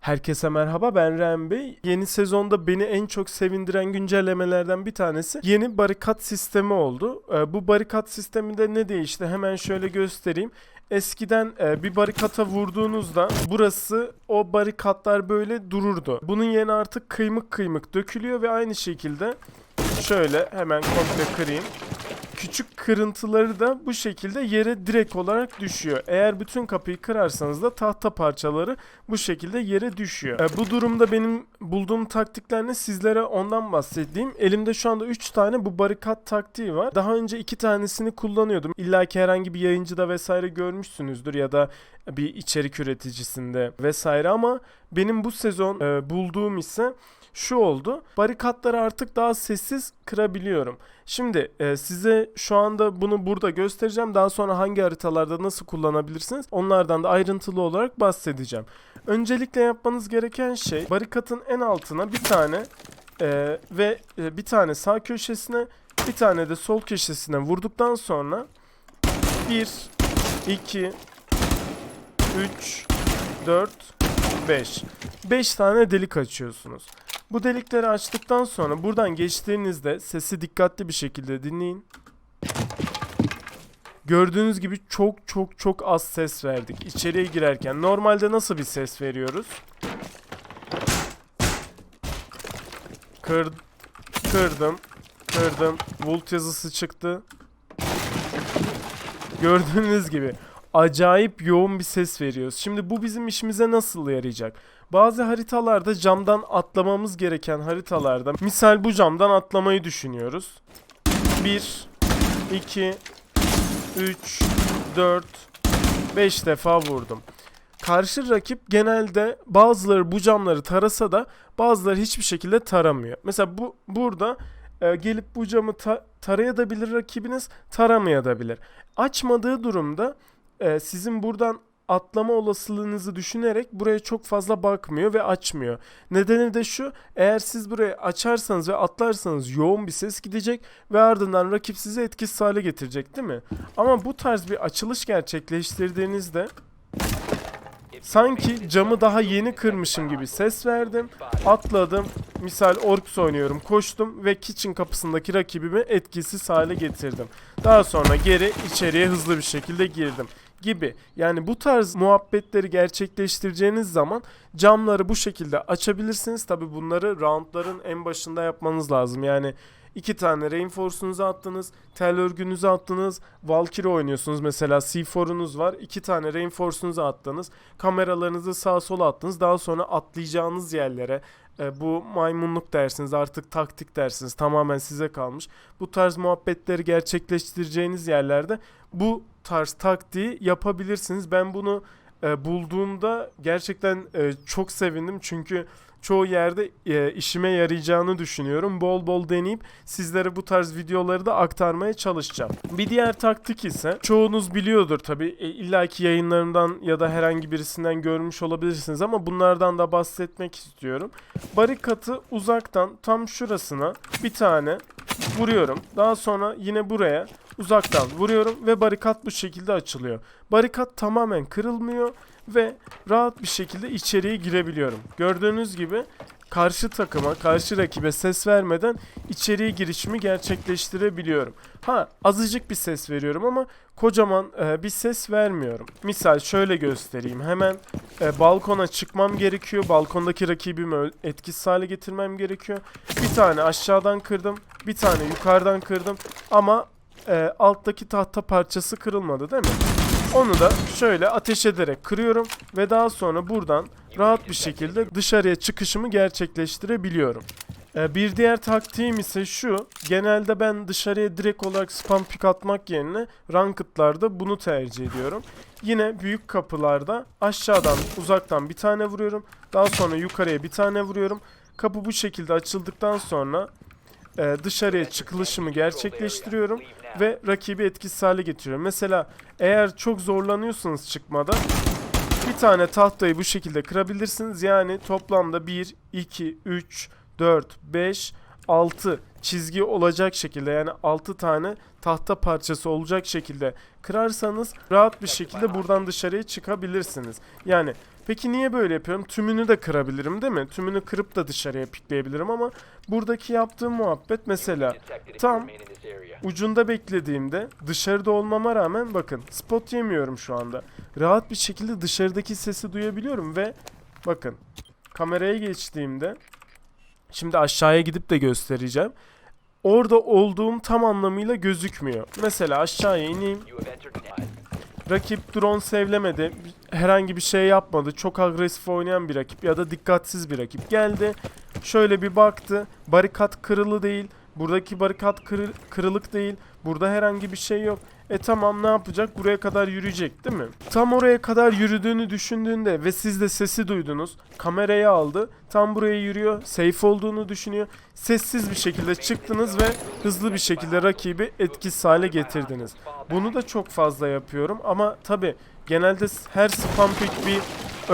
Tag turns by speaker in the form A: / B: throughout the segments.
A: Herkese merhaba ben Ren Bey. Yeni sezonda beni en çok sevindiren güncellemelerden bir tanesi yeni barikat sistemi oldu. Ee, bu barikat sisteminde ne değişti hemen şöyle göstereyim. Eskiden e, bir barikata vurduğunuzda burası o barikatlar böyle dururdu. Bunun yerine artık kıymık kıymık dökülüyor ve aynı şekilde şöyle hemen komple kırayım. Küçük kırıntıları da bu şekilde yere direkt olarak düşüyor. Eğer bütün kapıyı kırarsanız da tahta parçaları bu şekilde yere düşüyor. E, bu durumda benim bulduğum taktikler ne sizlere ondan bahsedeyim. Elimde şu anda 3 tane bu barikat taktiği var. Daha önce 2 tanesini kullanıyordum. İlla ki herhangi bir yayıncıda vesaire görmüşsünüzdür ya da bir içerik üreticisinde vesaire ama benim bu sezon e, bulduğum ise şu oldu. Barikatları artık daha sessiz kırabiliyorum. Şimdi e, size şu anda bunu burada göstereceğim. Daha sonra hangi haritalarda nasıl kullanabilirsiniz onlardan da ayrıntılı olarak bahsedeceğim. Öncelikle yapmanız gereken şey barikatın en altına bir tane e, ve e, bir tane sağ köşesine bir tane de sol köşesine vurduktan sonra 1, 2, 3, 4, 5. 5 tane delik açıyorsunuz. Bu delikleri açtıktan sonra buradan geçtiğinizde sesi dikkatli bir şekilde dinleyin. Gördüğünüz gibi çok çok çok az ses verdik içeriye girerken. Normalde nasıl bir ses veriyoruz? Kır, kırdım, kırdım. Volt yazısı çıktı. Gördüğünüz gibi acayip yoğun bir ses veriyoruz. Şimdi bu bizim işimize nasıl yarayacak? Bazı haritalarda camdan atlamamız gereken haritalarda misal bu camdan atlamayı düşünüyoruz. 1 2 3 4 5 defa vurdum. Karşı rakip genelde bazıları bu camları tarasa da bazıları hiçbir şekilde taramıyor. Mesela bu burada e, gelip bu camı ta- tarayabilir rakibiniz, taramayabilir. Açmadığı durumda e, sizin buradan atlama olasılığınızı düşünerek buraya çok fazla bakmıyor ve açmıyor. Nedeni de şu eğer siz burayı açarsanız ve atlarsanız yoğun bir ses gidecek ve ardından rakip sizi etkisiz hale getirecek değil mi? Ama bu tarz bir açılış gerçekleştirdiğinizde sanki camı daha yeni kırmışım gibi ses verdim. Atladım. Misal Orks oynuyorum. Koştum ve kitchen kapısındaki rakibimi etkisiz hale getirdim. Daha sonra geri içeriye hızlı bir şekilde girdim gibi. Yani bu tarz muhabbetleri gerçekleştireceğiniz zaman camları bu şekilde açabilirsiniz. Tabi bunları roundların en başında yapmanız lazım. Yani iki tane reinforce'unuzu attınız, tel örgünüzü attınız, Valkyrie oynuyorsunuz mesela C4'unuz var. iki tane reinforce'unuzu attınız, kameralarınızı sağa sola attınız. Daha sonra atlayacağınız yerlere e, bu maymunluk dersiniz artık taktik dersiniz tamamen size kalmış. Bu tarz muhabbetleri gerçekleştireceğiniz yerlerde bu tarz taktiği yapabilirsiniz. Ben bunu e, bulduğumda gerçekten e, çok sevindim çünkü çoğu yerde e, işime yarayacağını düşünüyorum. Bol bol deneyip sizlere bu tarz videoları da aktarmaya çalışacağım. Bir diğer taktik ise çoğunuz biliyordur tabi e, illaki yayınlarından ya da herhangi birisinden görmüş olabilirsiniz ama bunlardan da bahsetmek istiyorum. Barikatı uzaktan tam şurasına bir tane vuruyorum. Daha sonra yine buraya uzaktan vuruyorum ve barikat bu şekilde açılıyor. Barikat tamamen kırılmıyor ve rahat bir şekilde içeriye girebiliyorum. Gördüğünüz gibi karşı takıma, karşı rakibe ses vermeden içeriye girişimi gerçekleştirebiliyorum. Ha azıcık bir ses veriyorum ama kocaman e, bir ses vermiyorum. Misal şöyle göstereyim. Hemen e, balkona çıkmam gerekiyor. Balkondaki rakibimi etkisiz hale getirmem gerekiyor. Bir tane aşağıdan kırdım. Bir tane yukarıdan kırdım. Ama e, alttaki tahta parçası kırılmadı değil mi? Onu da şöyle ateş ederek kırıyorum ve daha sonra buradan rahat bir şekilde dışarıya çıkışımı gerçekleştirebiliyorum. Ee, bir diğer taktiğim ise şu. Genelde ben dışarıya direkt olarak spam pick atmak yerine ranked'larda bunu tercih ediyorum. Yine büyük kapılarda aşağıdan uzaktan bir tane vuruyorum. Daha sonra yukarıya bir tane vuruyorum. Kapı bu şekilde açıldıktan sonra e, dışarıya çıkılışımı gerçekleştiriyorum ve rakibi etkisiz hale getiriyorum. Mesela eğer çok zorlanıyorsanız çıkmada bir tane tahtayı bu şekilde kırabilirsiniz. Yani toplamda 1, 2, 3, 4, 5, 6 çizgi olacak şekilde yani 6 tane tahta parçası olacak şekilde kırarsanız rahat bir şekilde buradan dışarıya çıkabilirsiniz. Yani peki niye böyle yapıyorum? Tümünü de kırabilirim değil mi? Tümünü kırıp da dışarıya pikleyebilirim ama buradaki yaptığım muhabbet mesela tam ucunda beklediğimde dışarıda olmama rağmen bakın spot yemiyorum şu anda. Rahat bir şekilde dışarıdaki sesi duyabiliyorum ve bakın kameraya geçtiğimde şimdi aşağıya gidip de göstereceğim. Orada olduğum tam anlamıyla gözükmüyor. Mesela aşağıya ineyim. Rakip drone sevlemedi. Herhangi bir şey yapmadı. Çok agresif oynayan bir rakip ya da dikkatsiz bir rakip geldi. Şöyle bir baktı. Barikat kırılı değil. Buradaki barikat kırı- kırılık değil. Burada herhangi bir şey yok. E tamam ne yapacak? Buraya kadar yürüyecek değil mi? Tam oraya kadar yürüdüğünü düşündüğünde ve siz de sesi duydunuz. Kamerayı aldı. Tam buraya yürüyor. Safe olduğunu düşünüyor. Sessiz bir şekilde çıktınız ve hızlı bir şekilde rakibi etkisiz hale getirdiniz. Bunu da çok fazla yapıyorum ama tabi genelde her spam pick bir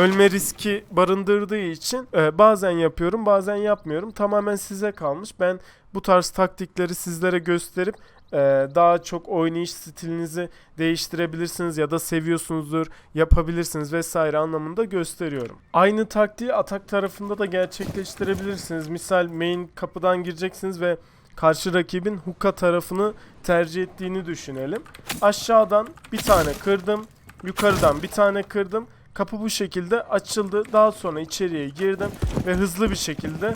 A: ölme riski barındırdığı için e, bazen yapıyorum bazen yapmıyorum. Tamamen size kalmış. Ben bu tarz taktikleri sizlere gösterip daha çok oynayış stilinizi değiştirebilirsiniz ya da seviyorsunuzdur yapabilirsiniz vesaire anlamında gösteriyorum. Aynı taktiği atak tarafında da gerçekleştirebilirsiniz. Misal main kapıdan gireceksiniz ve karşı rakibin hookah tarafını tercih ettiğini düşünelim. Aşağıdan bir tane kırdım. Yukarıdan bir tane kırdım. Kapı bu şekilde açıldı. Daha sonra içeriye girdim ve hızlı bir şekilde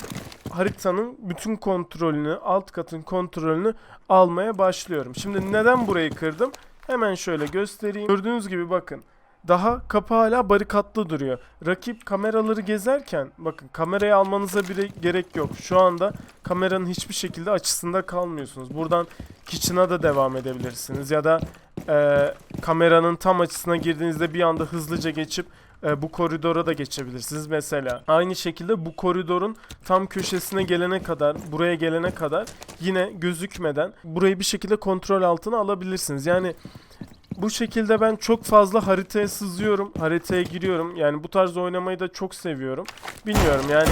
A: haritanın bütün kontrolünü, alt katın kontrolünü almaya başlıyorum. Şimdi neden burayı kırdım? Hemen şöyle göstereyim. Gördüğünüz gibi bakın. Daha kapı hala barikatlı duruyor. Rakip kameraları gezerken bakın kamerayı almanıza bile gerek yok. Şu anda kameranın hiçbir şekilde açısında kalmıyorsunuz. Buradan kitchen'a da devam edebilirsiniz ya da e, kameranın tam açısına girdiğinizde bir anda hızlıca geçip e, bu koridora da geçebilirsiniz mesela. Aynı şekilde bu koridorun tam köşesine gelene kadar, buraya gelene kadar yine gözükmeden burayı bir şekilde kontrol altına alabilirsiniz. Yani bu şekilde ben çok fazla haritaya sızıyorum, haritaya giriyorum. Yani bu tarz oynamayı da çok seviyorum. Bilmiyorum yani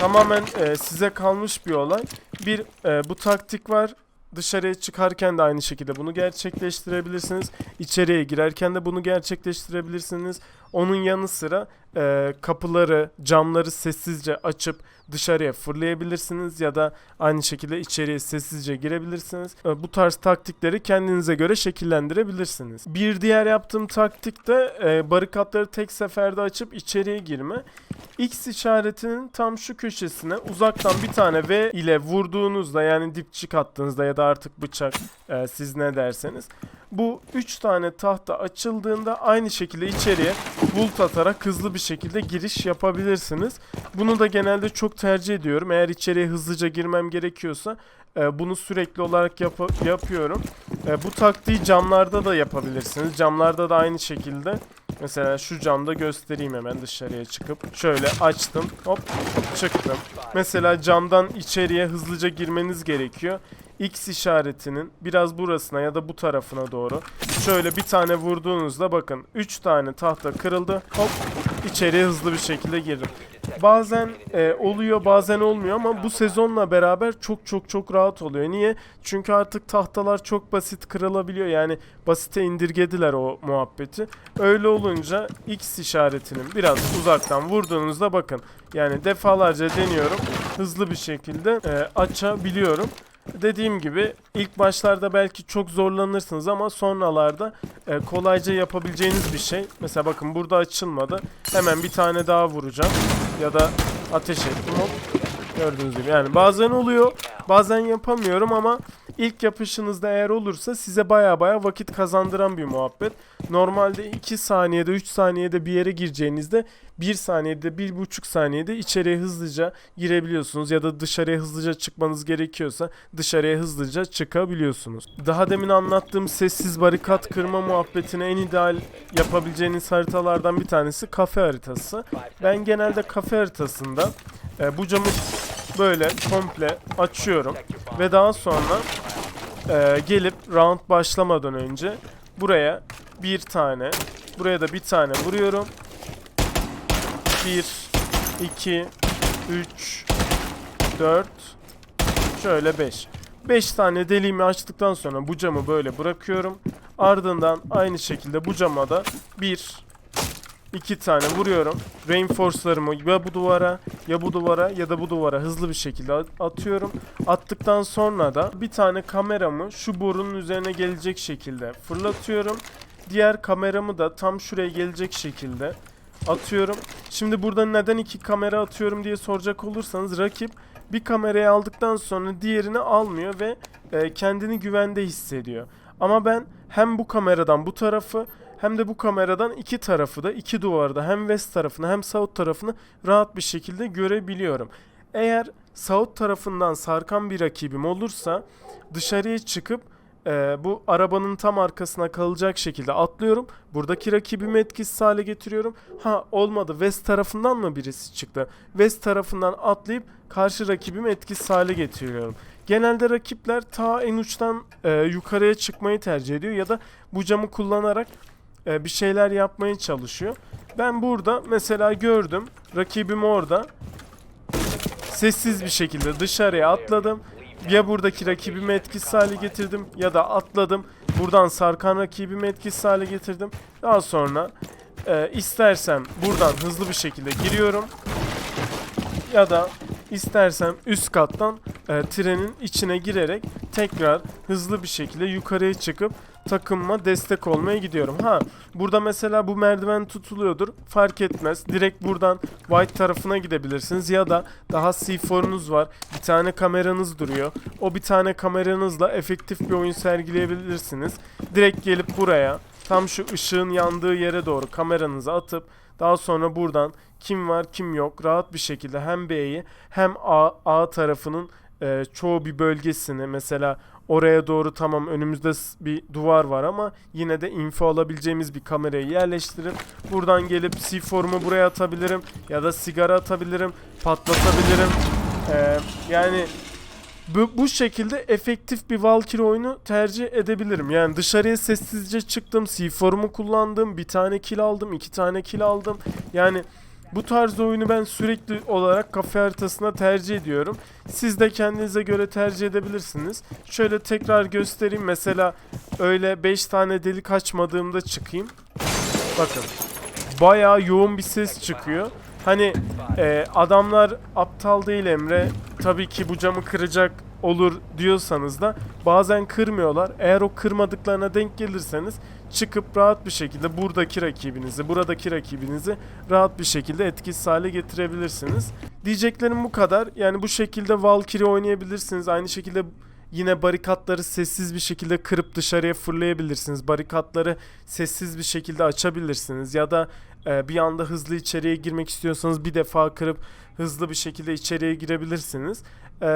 A: tamamen e, size kalmış bir olay. Bir e, bu taktik var. Dışarıya çıkarken de aynı şekilde bunu gerçekleştirebilirsiniz. İçeriye girerken de bunu gerçekleştirebilirsiniz. Onun yanı sıra e, kapıları, camları sessizce açıp dışarıya fırlayabilirsiniz ya da aynı şekilde içeriye sessizce girebilirsiniz. E, bu tarz taktikleri kendinize göre şekillendirebilirsiniz. Bir diğer yaptığım taktik de e, barikatları tek seferde açıp içeriye girme. X işaretinin tam şu köşesine uzaktan bir tane V ile vurduğunuzda yani dipçik attığınızda ya da artık bıçak e, siz ne derseniz bu 3 tane tahta açıldığında aynı şekilde içeriye volt atarak hızlı bir şekilde giriş yapabilirsiniz. Bunu da genelde çok tercih ediyorum. Eğer içeriye hızlıca girmem gerekiyorsa e, bunu sürekli olarak yap- yapıyorum. E, bu taktiği camlarda da yapabilirsiniz. Camlarda da aynı şekilde Mesela şu camda göstereyim hemen dışarıya çıkıp. Şöyle açtım. Hop çıktım. Mesela camdan içeriye hızlıca girmeniz gerekiyor. X işaretinin biraz burasına ya da bu tarafına doğru şöyle bir tane vurduğunuzda bakın 3 tane tahta kırıldı. Hop içeriye hızlı bir şekilde girdim. Bazen e, oluyor bazen olmuyor ama bu sezonla beraber çok çok çok rahat oluyor. Niye? Çünkü artık tahtalar çok basit kırılabiliyor. Yani basite indirgediler o muhabbeti. Öyle olunca X işaretinin biraz uzaktan vurduğunuzda bakın. Yani defalarca deniyorum. Hızlı bir şekilde e, açabiliyorum. Dediğim gibi ilk başlarda belki çok zorlanırsınız ama sonralarda e, kolayca yapabileceğiniz bir şey. Mesela bakın burada açılmadı. Hemen bir tane daha vuracağım. Ya da ateş ettim. Hop. Gördüğünüz gibi yani bazen oluyor bazen yapamıyorum ama ilk yapışınızda eğer olursa size baya baya vakit kazandıran bir muhabbet. Normalde 2 saniyede 3 saniyede bir yere gireceğinizde 1 saniyede 1,5 saniyede içeriye hızlıca girebiliyorsunuz ya da dışarıya hızlıca çıkmanız gerekiyorsa dışarıya hızlıca çıkabiliyorsunuz. Daha demin anlattığım sessiz barikat kırma muhabbetine en ideal yapabileceğiniz haritalardan bir tanesi kafe haritası. Ben genelde kafe haritasında e, bu camı böyle komple açıyorum ve daha sonra e, gelip round başlamadan önce buraya bir tane buraya da bir tane vuruyorum. 1 2 3 4 şöyle 5. 5 tane deliğimi açtıktan sonra bu camı böyle bırakıyorum. Ardından aynı şekilde bu cama da 1 2 tane vuruyorum. Reinforce'larımı ya bu duvara ya bu duvara ya da bu duvara hızlı bir şekilde at- atıyorum. Attıktan sonra da bir tane kameramı şu borunun üzerine gelecek şekilde fırlatıyorum. Diğer kameramı da tam şuraya gelecek şekilde atıyorum. Şimdi burada neden iki kamera atıyorum diye soracak olursanız rakip bir kamerayı aldıktan sonra diğerini almıyor ve e, kendini güvende hissediyor. Ama ben hem bu kameradan bu tarafı hem de bu kameradan iki tarafı da iki duvarda hem west tarafını hem south tarafını rahat bir şekilde görebiliyorum. Eğer south tarafından sarkan bir rakibim olursa dışarıya çıkıp e, bu arabanın tam arkasına kalacak şekilde atlıyorum. Buradaki rakibimi etkisiz hale getiriyorum. Ha olmadı west tarafından mı birisi çıktı? West tarafından atlayıp karşı rakibimi etkisiz hale getiriyorum. Genelde rakipler ta en uçtan e, yukarıya çıkmayı tercih ediyor ya da bu camı kullanarak e, bir şeyler yapmaya çalışıyor. Ben burada mesela gördüm rakibim orada sessiz bir şekilde dışarıya atladım. Ya buradaki rakibimi etkisiz hale getirdim ya da atladım. Buradan sarkan rakibimi etkisiz hale getirdim. Daha sonra e, istersem buradan hızlı bir şekilde giriyorum. Ya da istersem üst kattan e, trenin içine girerek tekrar hızlı bir şekilde yukarıya çıkıp takımıma destek olmaya gidiyorum. Ha burada mesela bu merdiven tutuluyordur. Fark etmez. Direkt buradan white tarafına gidebilirsiniz ya da daha C4'unuz var. Bir tane kameranız duruyor. O bir tane kameranızla efektif bir oyun sergileyebilirsiniz. Direkt gelip buraya tam şu ışığın yandığı yere doğru kameranızı atıp daha sonra buradan kim var kim yok rahat bir şekilde hem B'yi hem A, A tarafının e, çoğu bir bölgesini mesela oraya doğru tamam önümüzde bir duvar var ama yine de info alabileceğimiz bir kamerayı yerleştirip buradan gelip C4'umu buraya atabilirim ya da sigara atabilirim patlatabilirim. E, yani bu, bu şekilde efektif bir Valkyrie oyunu tercih edebilirim. Yani dışarıya sessizce çıktım, C4'umu kullandım, bir tane kill aldım, iki tane kill aldım. Yani bu tarz oyunu ben sürekli olarak kafe haritasına tercih ediyorum. Siz de kendinize göre tercih edebilirsiniz. Şöyle tekrar göstereyim. Mesela öyle 5 tane delik açmadığımda çıkayım. Bakın. Bayağı yoğun bir ses çıkıyor. Hani e, adamlar aptal değil Emre. Tabii ki bu camı kıracak olur diyorsanız da bazen kırmıyorlar. Eğer o kırmadıklarına denk gelirseniz çıkıp rahat bir şekilde buradaki rakibinizi, buradaki rakibinizi rahat bir şekilde etkisiz hale getirebilirsiniz. Diyeceklerim bu kadar. Yani bu şekilde Valkyrie oynayabilirsiniz. Aynı şekilde Yine barikatları sessiz bir şekilde kırıp dışarıya fırlayabilirsiniz. Barikatları sessiz bir şekilde açabilirsiniz. Ya da e, bir anda hızlı içeriye girmek istiyorsanız bir defa kırıp hızlı bir şekilde içeriye girebilirsiniz. E,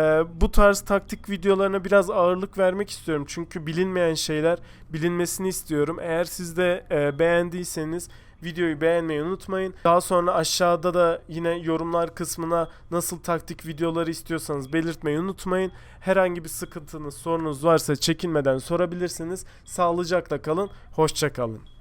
A: bu tarz taktik videolarına biraz ağırlık vermek istiyorum. Çünkü bilinmeyen şeyler bilinmesini istiyorum. Eğer siz de e, beğendiyseniz videoyu beğenmeyi unutmayın. Daha sonra aşağıda da yine yorumlar kısmına nasıl taktik videoları istiyorsanız belirtmeyi unutmayın. Herhangi bir sıkıntınız, sorunuz varsa çekinmeden sorabilirsiniz. Sağlıcakla kalın, hoşça kalın.